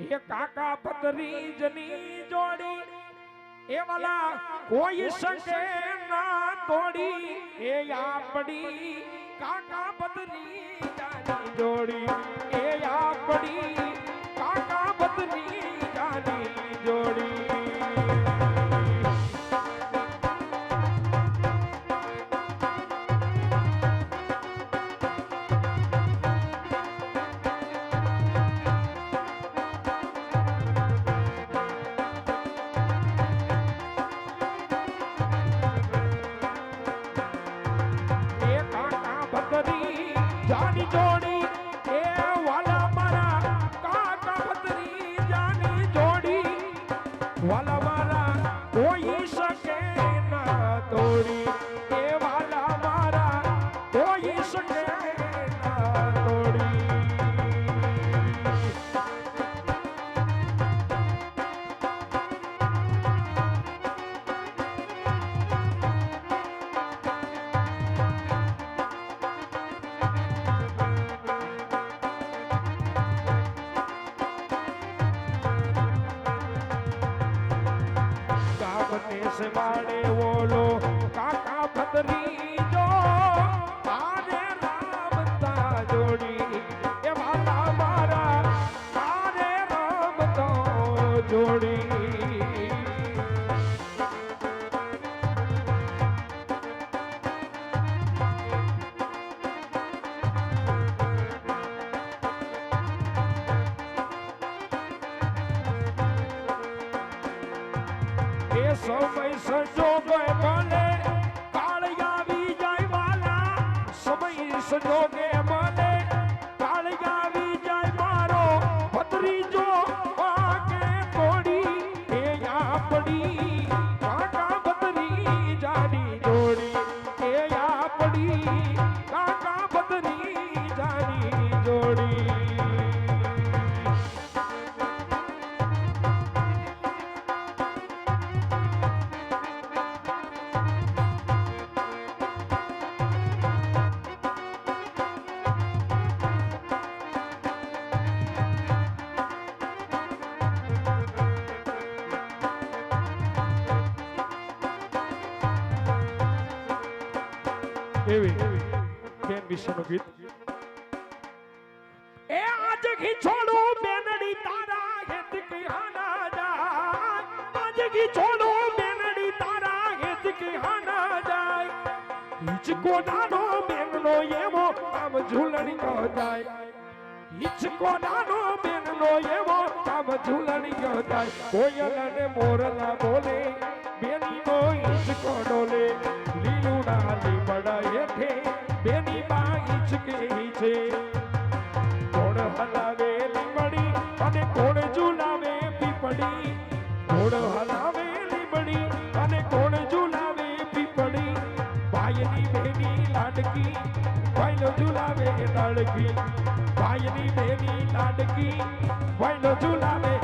એ કાકા ભત્રીજની જોડી, એ વાલા કોઈ શકે ના તોડી, એ આપડી કાકા ભત્રીજાની જોડી. ભત્રી જાની semana. એ સમય સંજોગે ભલે કાળ આવી જાય વાલા સમય સંજોગે એવી બેન વિશેનું ગીત એ આજ ઘી બેનડી તારા હેત કે હાના જાય. આજ ઘી બેનડી તારા હેત કે હાના જાય. હિચકો નાનો બેનનો એવો આમ ઝૂલણી નો જાય. હિચકો નાનો બેનનો એવો આમ ઝૂલણી નો જાય. કોયલ મોરલા બોલે, બેનનો હિચકો ડોલે લીલું ના લાડકી ભાઈની દેવી લાડકી ભાઈનો ઝુલાવે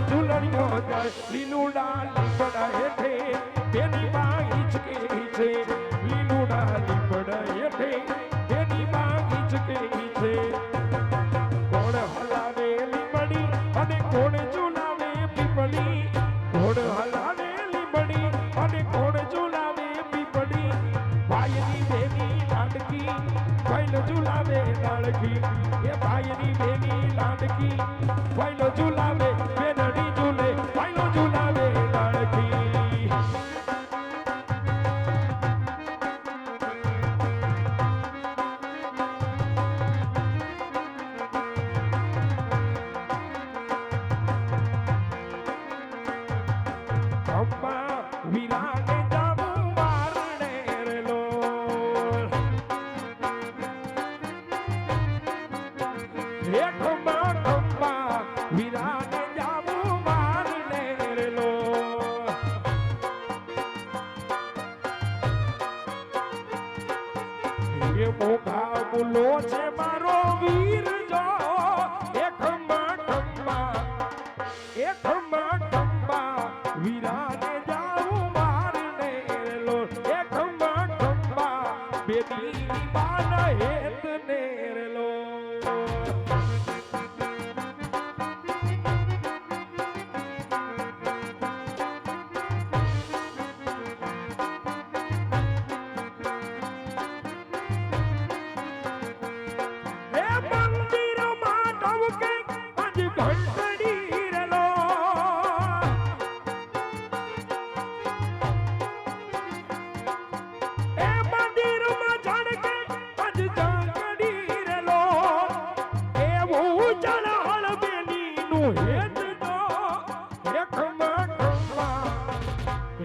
ઝૂલણીઓ જાય. હેઠે, બેની માં હિચકે છે. લીલું ડાળ લીંબડા હેઠે હલાવે લીમડી અને કોણ ઝુલાવે પીપળી કોણ હલાવે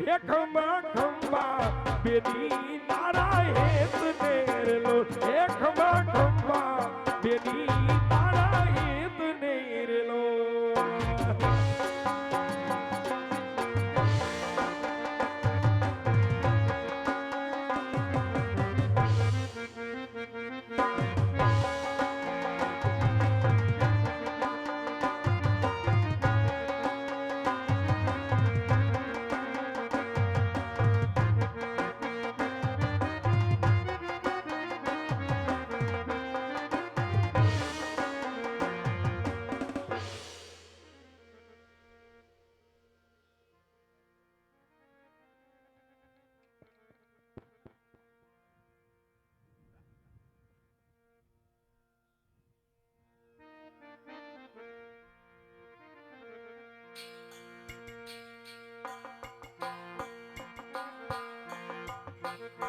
એ ખંભા ખંભા બેટી તારા હેત તેરલો એ ખંભા ખંભા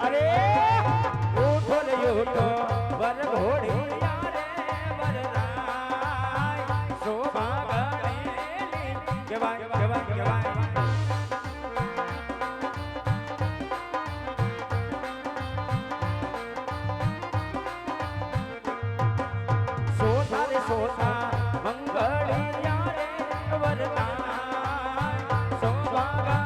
અરે ઊઠો ને ઊઠો વર ઘોડી સોના મંગળી ત્યારે વરતા સોભાગા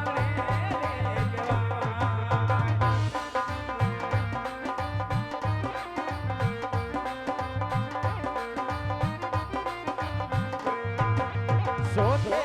સોધે